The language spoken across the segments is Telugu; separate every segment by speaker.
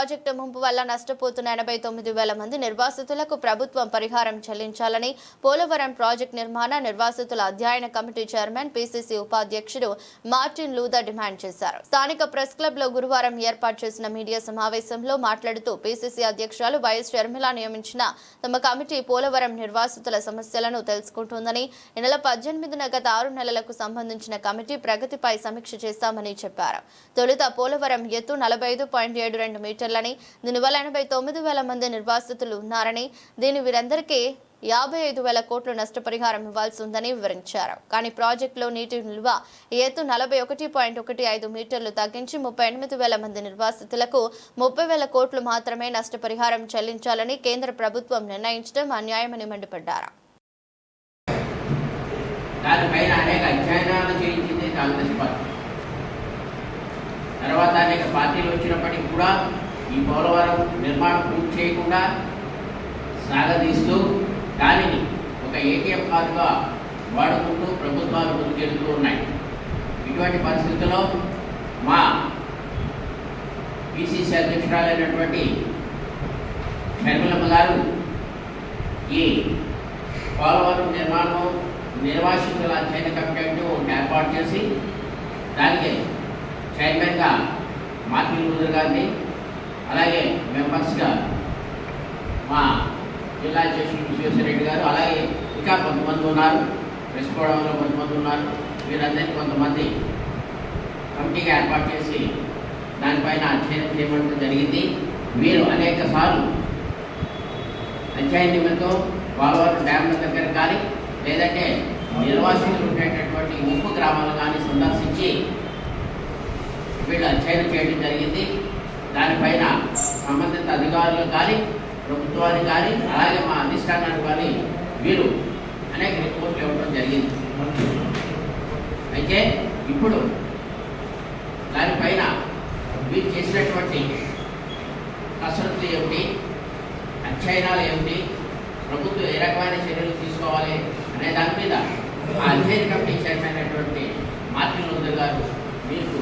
Speaker 1: ప్రాజెక్టు ముంపు వల్ల నష్టపోతున్న ఎనభై తొమ్మిది వేల మంది నిర్వాసితులకు ప్రభుత్వం పరిహారం చెల్లించాలని పోలవరం ప్రాజెక్టు నిర్మాణ నిర్వాసితుల అధ్యయన కమిటీ చైర్మన్ పిసిసి ఉపాధ్యక్షుడు మార్టిన్ లూథర్ డిమాండ్ చేశారు. స్థానిక ప్రెస్ క్లబ్లో గురువారం ఏర్పాటు చేసిన మీడియా సమావేశంలో మాట్లాడుతూ పిసిసి అధ్యక్షురాలు వైఎస్ షర్మిల నియమించిన తమ కమిటీ పోలవరం నిర్వాసితుల సమస్యలను తెలుసుకుంటుందని ఈ నెల పద్దెనిమిదిన గత ఆరు నెలలకు సంబంధించిన కమిటీ ప్రగతిపై సమీక్ష చేస్తామని చెప్పారు. తొలుత పోలవరం ఎత్తు నలభై ఐదు పాయింట్ ఏడు రెండు మీటర్లని దీనివల్ల ఎనభై తొమ్మిది వేల మంది నిర్వాసితులు ఉన్నారని దీని వీరందరికీ యాభై ఐదు వేల కోట్లు నష్టపరిహారం ఇవ్వాల్సి ఉందని వివరించారు. కానీ ప్రాజెక్టులో నీటి నిల్వ ఎత్తు నలభై ఒకటి పాయింట్ ఒకటి ఐదు మీటర్లు తగ్గించి ముప్పై ఎనిమిది వేల మంది నిర్వాసితులకు ముప్పై వేల కోట్లు మాత్రమే నష్టపరిహారం చెల్లించాలని కేంద్ర ప్రభుత్వం నిర్ణయించడం అన్యాయమని మండిపడ్డారు.
Speaker 2: తర్వాత అనేక పార్టీలు వచ్చినప్పటికీ కూడా ఈ పోలవరం నిర్మాణం పూర్తి చేయకుండా సాగదీస్తూ దానిని ఒక ఏటీఎం కార్డుగా వాడుకుంటూ ప్రభుత్వాలు ముందుకెళ్తూ ఉన్నాయి. ఇటువంటి పరిస్థితుల్లో మా పిసిసి అధ్యక్షురాలైనటువంటి షర్మిలమ్మ గారు ఈ పోలవరం నిర్మాణం నిర్వాసితుల అధ్యయన కమిటీ ఒకటి ఏర్పాటు చేసి దానికి చైర్మన్గా మార్కిల్ లూథర్ గారిని అలాగే మెంబర్స్గా మా జిల్లా అధ్యక్షులు విశ్వేశ్వరరెడ్డి గారు అలాగే ఇంకా కొంతమంది ఉన్నారు. వెసుకోవడంలో కొంతమంది ఉన్నారు. వీరందరినీ కొంతమంది కమిటీగా ఏర్పాటు చేసి దానిపైన అధ్యయనం చేయడం జరిగింది. వీరు అనేక సార్లు పంచాయతీ నిమిత్తం పోలవరం డ్యామ్ల దగ్గర కానీ లేదంటే నిర్వాసితులు ఉండేటటువంటి ముప్పు గ్రామాలు కానీ సందర్శించి వీళ్ళు అధ్యయనం చేయడం జరిగింది. దానిపైన సంబంధిత అధికారులు కానీ ప్రభుత్వాన్ని కానీ అలాగే మా అధిష్టానాన్ని కానీ వీరు అనేక రిపోర్ట్లు ఇవ్వడం జరిగింది. అయితే ఇప్పుడు దానిపైన వీరు చేసినటువంటి కసరత్తులు ఏమిటి? అధ్యయనాలు ఏమిటి? ప్రభుత్వం ఏ రకమైన చర్యలు తీసుకోవాలి అనే దాని మీద ఆ అధ్యయన కమిటీ చైర్మన్ అయినటువంటి మార్టిన్ లూథర్ గారు మీకు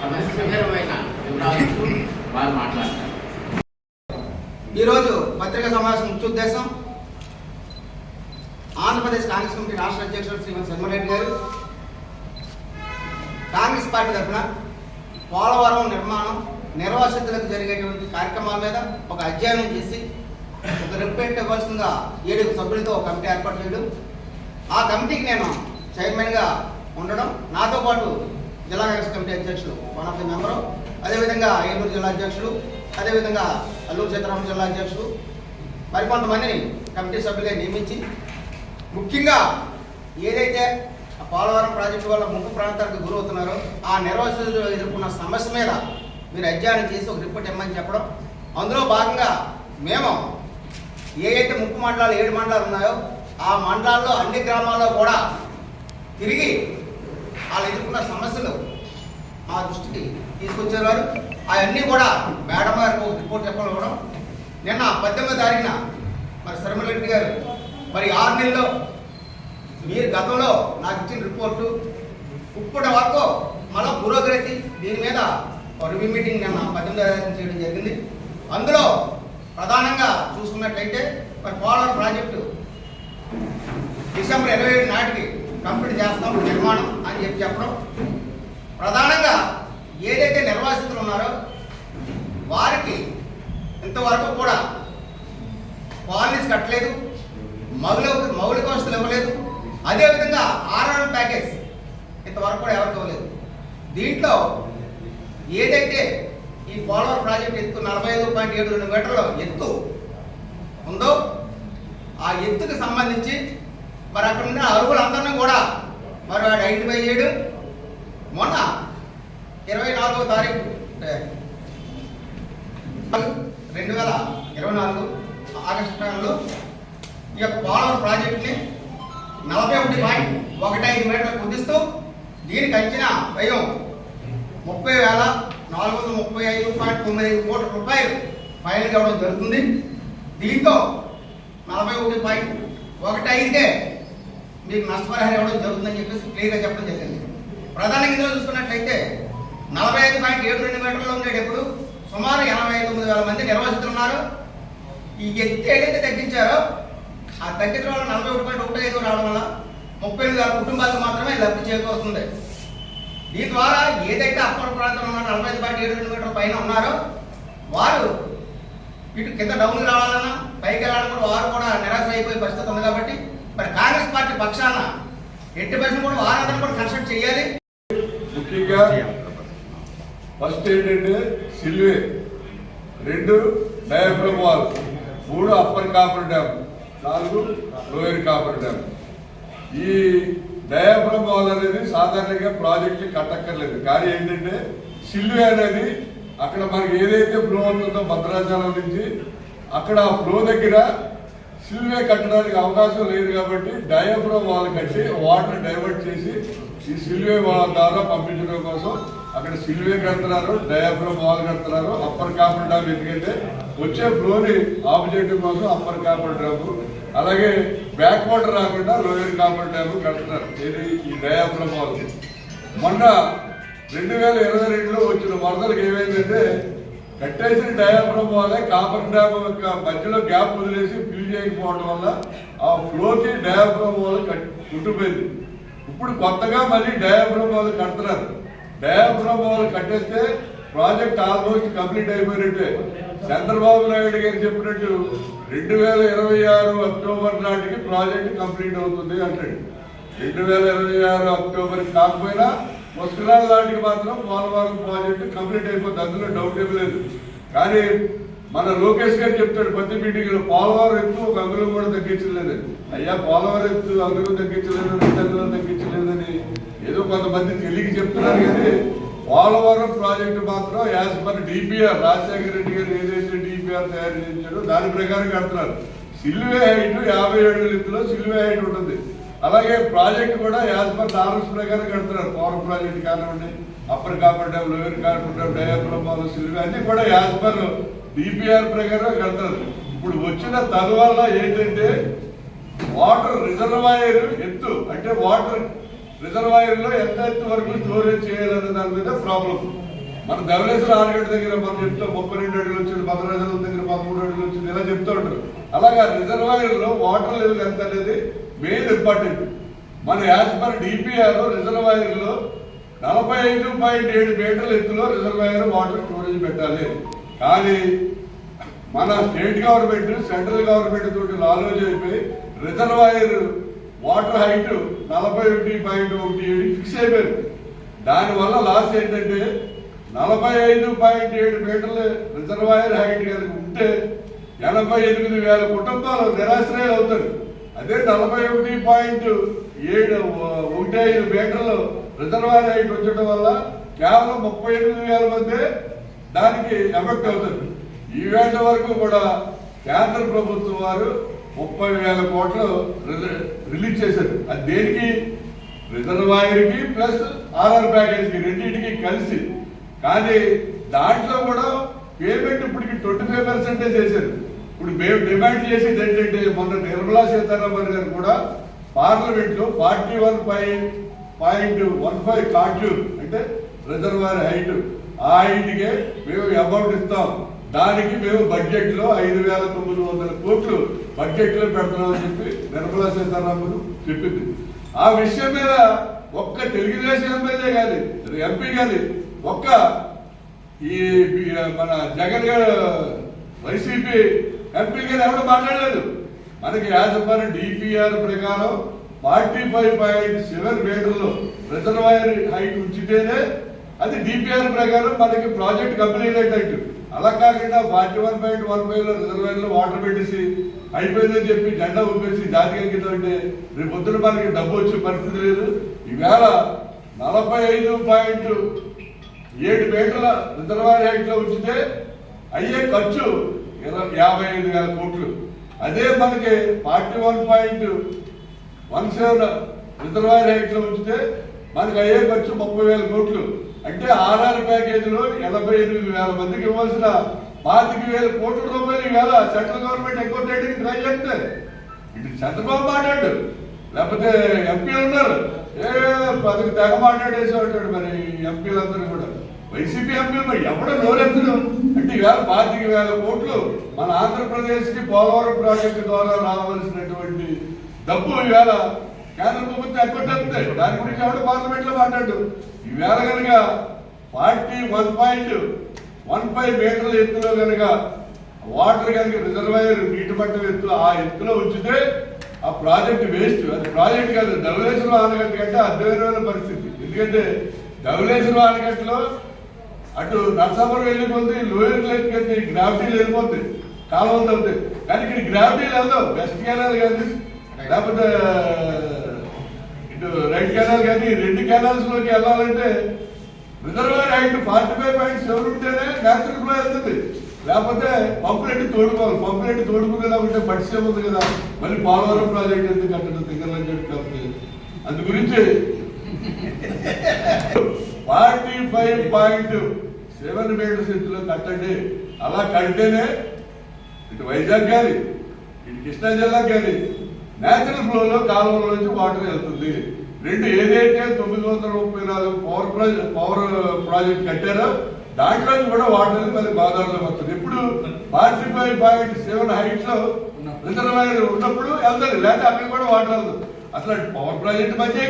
Speaker 2: సమస్యకరమైన వివరాలు వారు మాట్లాడతారు.
Speaker 3: ఈరోజు పత్రికా సమావేశం ముఖ్య ఉద్దేశం ఆంధ్రప్రదేశ్ కాంగ్రెస్ కమిటీ రాష్ట్ర అధ్యక్షుడు శ్రీమతి శర్మరెడ్డి గారు కాంగ్రెస్ పార్టీ తరఫున పోలవరం నిర్మాణం నిర్వాసితులకు జరిగేటువంటి కార్యక్రమాల మీద ఒక అధ్యయనం చేసి ఒక రిపోర్ట్ ఇవ్వాల్సిందిగా ఏడు సభ్యులతో కమిటీ ఏర్పాటు చేయడం. ఆ కమిటీకి నేను చైర్మన్గా ఉండడం. నాతో పాటు జిల్లా కాంగ్రెస్ కమిటీ అధ్యక్షులు వన్ ఆఫ్ ది మెంబరు అదేవిధంగా ఏలూరు జిల్లా అధ్యక్షులు అదేవిధంగా అల్లూరు సీతారామ జిల్లా అధ్యక్షులు మరికొంతమందిని కమిటీ సభ్యులుగా నియమించి ముఖ్యంగా ఏదైతే పోలవరం ప్రాజెక్టు వల్ల ముంపు ప్రాంతాలకు గురవుతున్నారో ఆ నిర్వాసితులు ఎదుర్కొన్న సమస్య మీద మీరు అధ్యయనం చేసి ఒక రిపోర్ట్ ఇమ్మని చెప్పడం. అందులో భాగంగా మేము ఏ అయితే ముప్పు మండలాలు ఏడు మండలాలు ఉన్నాయో ఆ మండలాల్లో అన్ని గ్రామాల్లో కూడా తిరిగి వాళ్ళు ఎదుర్కొన్న సమస్యలు మా దృష్టికి తీసుకొచ్చేవారు. అవన్నీ కూడా మేడం గారికి రిపోర్ట్ చెప్పడం నిన్న పద్దెనిమిది తారీఖున మరి శర్మలరెడ్డి గారు మరి ఆరు నెలల్లో మీరు గతంలో నాకు ఇచ్చిన రిపోర్టు ఇప్పటి వరకు మళ్ళా పురోగతి దీని మీద రివ్యూ మీటింగ్ నిన్న పద్దెనిమిది తారీఖున చేయడం జరిగింది. అందులో ప్రధానంగా చూసుకున్నట్లయితే మరి పోలవరం ప్రాజెక్టు డిసెంబర్ ఇరవై ఏడు నాటికి కంప్లీట్ చేస్తాం నిర్మాణం అని చెప్పి చెప్పడం. ప్రధానంగా ఏదైతే నిర్వాసితులు ఉన్నారో వారికి ఇంతవరకు కూడా కాలనీస్ కట్టలేదు మౌలిక మౌలిక వసతులు ఇవ్వలేదు అదేవిధంగా ఆర్ఆర్ ప్యాకేజ్ ఇంతవరకు కూడా ఎవరికి ఇవ్వలేదు. దీంట్లో ఏదైతే ఈ పోలవరం ప్రాజెక్ట్ ఎత్తు నలభై ఐదు పాయింట్ ఏడు రెండు మీటర్ల ఎత్తు ఉందో ఆ ఎత్తుకు సంబంధించి మరి అక్కడ ఉన్న అరువులందరినీ కూడా మరి వాడు ఐడెంటిఫై చేయడం మొన్న ఇరవై నాలుగో తారీఖు అంటే రెండు వేల ఇరవై నాలుగు ఆగస్టు నెలలో ఈ యొక్క పోలవరం ప్రాజెక్ట్ని నలభై ఒకటి పాయింట్ ఒకటి ఐదు మీటర్లు కుదిస్తూ దీనికి వచ్చిన వ్యయం ముప్పై వేల నాలుగు వందల ముప్పై ఐదు పాయింట్ తొమ్మిది ఐదు కోట్ల రూపాయలు ఫైనల్ కావడం జరుగుతుంది. దీంతో నలభై ఒకటి పాయింట్ ఒకటి ఐదుకే మీకు నష్టపరిహారం ఇవ్వడం జరుగుతుందని చెప్పేసి క్లియర్గా చెప్పడం జరిగింది. ప్రధానంగా ఇందులో చూసుకున్నట్లయితే నలభై ఐదు పాయింట్ ఏడు రెండు మీటర్లు ఉండేటప్పుడు సుమారు ఎనభై తొమ్మిది వేల మంది నిర్వాసితులు ఉన్నారు ఈ ఎత్తి ఏదైతే తగ్గించారో ఆ తగ్గించడం వల్ల నలభై ఒకటి పాయింట్ ఒకటి ఐదు రావడం వల్ల ముప్పై ఎనిమిది వేల కుటుంబాలకు మాత్రమే లబ్ధి చేకూరుతుంది. దీని ద్వారా ఏదైతే అప్పర్ ప్రాంతంలో ఉన్నారో నలభై ఐదు పాయింట్ ఏడు రెండు మీటర్ల పైన ఉన్నారో వారు ఇటు కింద డౌన్కి రావాలన్నా పైకి వెళ్ళాలని కూడా వారు కూడా నిరాశ అయిపోయే పరిస్థితి ఉంది కాబట్టి మరి కాంగ్రెస్ పార్టీ పక్షాన ఎట్టి పరిస్థితి కూడా వారందరూ కూడా కన్సల్ట్ చేయాలి.
Speaker 4: ముఖ్యంగా ఫస్ట్ ఏంటంటే సిల్వే. రెండు డయాఫ్రమ్ వాల్ మూడు అప్పర్ కాపర్ డ్యామ్. నాలుగు లోయర్ కాపర్ డ్యామ్. ఈ డయాఫ్రమ్ వాల్ అనేది సాధారణంగా ప్రాజెక్టులు కట్టక్కర్లేదు. కానీ ఏంటంటే సిల్వే అనేది అక్కడ మనకి ఏదైతే ఫ్లో అవుతుందో భద్రాచలం నుంచి అక్కడ ఆ ఫ్లో దగ్గర సిల్వే కట్టడానికి అవకాశం లేదు కాబట్టి డయాఫ్రమ్ వాల్ కట్టి వాటర్ డైవర్ట్ చేసి ఈ సిల్వే వాళ్ళ ద్వారా పంపించడం కోసం అక్కడ సిల్వే కడుతున్నారు డయాఫ్రమ్ వాల్ కడుతున్నారు అప్పర్ కాపర్ డ్యామ్ ఎందుకంటే వచ్చే ఫ్లోని ఆఫ్ కోసం అప్పర్ కాపర్ డ్యామ్ అలాగే బ్యాక్ వాటర్ రాకుండా లోయర్ కాపర్ డ్యామ్ కడుతున్నారు ఇది ఈ డయాఫ్రమ్ వాల్. మొన్న రెండు వేల ఇరవై రెండులో వచ్చిన వరదలకు ఏమైందంటే కట్టేసిన డయాఫ్రమ్ వాలే కాపర్ డ్యామ్ యొక్క మధ్యలో గ్యాప్ వదిలేసి ఫిల్ చేయకపోవడం వల్ల ఆ ఫ్లోకి డయాఫ్రమ్ వల్ల కుంటుపోయింది ఇప్పుడు కొత్తగా మళ్ళీ డయాఫ్రమ్ వాళ్ళు కడుతున్నారు. డయాఫ్రమ్ వాళ్ళు కట్టేస్తే ప్రాజెక్ట్ ఆల్మోస్ట్ కంప్లీట్ అయిపోయినట్టే. చంద్రబాబు నాయుడు గారు చెప్పినట్టు రెండు వేల ఇరవై ఆరు అక్టోబర్ నాటికి ప్రాజెక్ట్ కంప్లీట్ అవుతుంది అంటాడు. రెండు వేల ఇరవై ఆరు అక్టోబర్ కాకపోయినా పుష్కరాల నాటికి మాత్రం పోలవరం ప్రాజెక్టు కంప్లీట్ అయిపోతుంది అందులో డౌట్ ఏమి లేదు. కానీ మన లోకేష్ గారు చెప్తాడు ప్రతి మీటింగ్లో పోలవరం ఎత్తు ఒక అంగుళం కూడా తగ్గించలేదు. అయ్యా పోలవరం ఎత్తు అంగుళం తగ్గించలేదు రెండు అంగుళం తగ్గించలేదని ఏదో కొంతమంది తెలియక చెప్తున్నారు కానీ పోలవరం ప్రాజెక్టు మాత్రం as per DPR Rajasekhara Reddy గారు ఏదైతే డిపిఆర్ తయారు చేయించాడో దాని ప్రకారం కడుతున్నారు. సిల్వే హైట్ యాభై ఏడు ఎత్తులో సిల్వే హైట్ ఉంటుంది. అలాగే ప్రాజెక్ట్ కూడా యాజ్ పర్ నార్మ్స్ ప్రకారం కడుతున్నారు. పవర్ ప్రాజెక్ట్ కానివ్వండి upper coffer dam lower coffer dam diaphragm spillway అన్ని కూడా యాజ్ పర్ డిపిఆర్ ప్రకారం కడతారు. ఇప్పుడు వచ్చిన తర్వాత ఏంటంటే వాటర్ రిజర్వాయర్ ఎత్తు. అంటే వాటర్ రిజర్వాయర్లో ఎంత ఎత్తు వరకు స్టోరేజ్ చేయాలనే దాని మీద ప్రాబ్లం మన ధవలేశ్వర ఆరుగడ్డ దగ్గర మనం చెప్తాం ముప్పై రెండు అడుగులు వచ్చింది భద్రాచలం దగ్గర పదమూడు అడుగులు వచ్చింది ఇలా చెప్తూ ఉంటారు. అలాగా రిజర్వాయర్లో వాటర్ లెవెల్ ఎంత అనేది మెయిన్ ఇంపార్టెంట్ మన యాజ్ పర్ డిపిఆర్ రిజర్వాయర్లో నలభై ఐదు పాయింట్ ఏడు మీటర్ల ఎత్తులో రిజర్వాయర్ వాటర్ స్టోరేజ్ పెట్టాలి. కానీ మన స్టేట్ గవర్నమెంట్ సెంట్రల్ గవర్నమెంట్ తోటి ఆలోచన అయిపోయి రిజర్వాయర్ వాటర్ హైట్ నలభై ఒకటి పాయింట్ ఒకటి ఏడు ఫిక్స్ అయిపోయారు దానివల్ల లాస్ ఏంటంటే నలభై ఐదు పాయింట్ ఏడు మీటర్ల రిజర్వాయర్ హైట్ కనుక ఉంటే ఎనభై ఎనిమిది వేల కుటుంబాలు నిరాశ్రయాలు అవుతారు. అదే నలభై ఒకటి పాయింట్ ఏడు ఒకటి ఐదు మీటర్లు రిజర్వాయర్ హైట్ ఉంచడం వల్ల కేవలం ముప్పై ఎనిమిది వేల మంది దానికి ఎఫెక్ట్ అవుతుంది. ఈ వేళ వరకు కూడా కేంద్ర ప్రభుత్వం వారు ముప్పై వేల కోట్లు రిజ- రిలీజ్ చేశారు. అది దేనికి? రిజర్వాయర్కి ప్లస్ ఆర్ఆర్ ప్యాకేజ్కి రెండింటికి కలిసి. కానీ దాంట్లో కూడా పేమెంట్ ఇప్పటికి ట్వంటీ ఫైవ్ పర్సెంటేజ్ చేశారు. ఇప్పుడు మేము డిమాండ్ చేసేది ఏంటంటే మొన్న నిర్మలా సీతారామన్ గారు కూడా పార్లమెంట్లో forty one point point one five contour అంటే రిజర్వాయర్ హైట్ ఆ ఇంటికే మేము అమౌంట్ ఇస్తాం. దానికి మేము బడ్జెట్లో ఐదు వేల తొమ్మిది వందల కోట్లు బడ్జెట్లో పెడతామని చెప్పి నిర్మలా సీతారామన్ చెప్పింది. ఆ విషయం మీద ఒక్క తెలుగుదేశం ఎమ్మెల్యే కానీ ఎంపీ కానీ ఒక్క ఈ ఈ మన జగన్ గారు వైసీపీ ఎంపీ గారు ఎవరు మాట్లాడలేదు. మనకి యాజమాన్య డిపిఆర్ ప్రకారం ఫార్టీ ఫైవ్ పాయింట్ సెవెన్ మీటర్లు రిజర్వాయర్ హైట్ ఉంచితేనే అది డిపిఆర్ ప్రకారం మనకి ప్రాజెక్ట్ కంప్లీట్ అయినట్టు. అలా కాకుండా ఫార్టీ వన్ పాయింట్ వన్ ఫైవ్లో రిజర్వాయర్ వాటర్ పెట్టేసి అయిపోయిందని చెప్పి జెండా ఊపేసి జాతీయ గీతం రేపు పొద్దున మనకి డబ్బు వచ్చే పరిస్థితి లేదు. ఈవేళ నలభై ఐదు పాయింట్ ఏడు మీటర్ల రిజర్వాయర్ హైట్లో ఉంచితే అయ్యే ఖర్చు ఇరవై యాభై ఐదు వేల కోట్లు. అదే మనకి forty one point one seven reservoir హైట్లో ఉంచితే మనకి అయ్యే ఖర్చు ముప్పై వేల కోట్లు. అంటే ఆర్ఆర్ ప్యాకేజీలో ఎనభై ఎనిమిది వేల మందికి ఇవ్వాల్సిన పాతిక వేల కోట్ల రూపాయలు ఈవేళ సెంట్రల్ గవర్నమెంట్ ఎక్కువ చేయడానికి ట్రై చేస్తే. ఇటు చంద్రబాబు మాట్లాడు. లేకపోతే ఎంపీలు ఉన్నారు. ఏ పదకి తెగ మాట్లాడేసి ఉంటాడు మరి ఎంపీలందరూ కూడా. వైసీపీ ఎంపీలు మరి ఎవడో నోరెత్తడం అంటే ఈవేళ పాతిక వేల కోట్లు మన ఆంధ్రప్రదేశ్కి పోలవరం ప్రాజెక్టు ద్వారా రావాల్సినటువంటి డబ్బు ఈవేళ కేంద్ర ప్రభుత్వం ఎగ్గొట్టేస్తుంది దాని గురించి ఎవడ పార్లమెంట్లో మాట్లాడు? ఈవేళ కనుక forty one point one five మీటర్ల ఎత్తులో కనుక వాటర్ కనుక రిజర్వాయర్ నీటి మట్టం ఎత్తు ఆ ఎత్తులో ఉంచితే ఆ ప్రాజెక్ట్ వేస్ట్. అది ప్రాజెక్ట్ కాదు ధవళేశ్వరం ఆనకట్ట కంటే అర్థమైన పరిస్థితి. ఎందుకంటే ధవళేశ్వరం ఆనకట్టలో అటు నర్సాపురం వెళ్ళిపోతుంది లోయర్ లైన్ గ్రావిటీలు వెళ్ళిపోతుంది కాలం అవుతాయి కానీ ఇక్కడ గ్రావిటీలు లేదు వెస్ట్ కెనాల్ కానీ లేకపోతే ఇటు రైట్ కెనాల్ కానీ రెండు కెనాల్స్లోకి వెళ్ళాలంటే reservoir height forty five point seven ఉంటేనే న్యాచురల్ ఫ్లో వెళ్తుంది లేకపోతే పంపులెట్టి తోడుకోవాలి. పంపులెట్టి తోడుకునేలా ఉంటే బడ్సే ఉంది కదా. మళ్ళీ పోలవరం ప్రాజెక్ట్ ఎందుకు కట్టడం తింగర్లంజెట్ కంపెనీ అందు గురించి forty five point seven metres ఎత్తులో కట్టండి. అలా కడితేనే ఇటు వైజాగ్ కానీ ఇటు కృష్ణా జిల్లా కానీ నేచురల్ ఫ్లోలో కాలువల నుంచి వాటర్ వెళ్తుంది. రెండు ఏదైతే తొమ్మిది వందల ముప్పై నాలుగు పవర్ ప్రాజెక్ట్ పవర్ ప్రాజెక్ట్ కట్టారో దాంట్లో కూడా వాటర్ మరి గోదావరిలో వస్తుంది. ఇప్పుడు ఫార్టీ ఫైవ్ పాయింట్ సెవెన్ హైట్లో రిజర్వాయర్ ఉన్నప్పుడు వెళ్తుంది. లేకపోతే అక్కడ కూడా వాటర్ వెళ్తుంది. అసలు పవర్ ప్రాజెక్ట్ మధ్య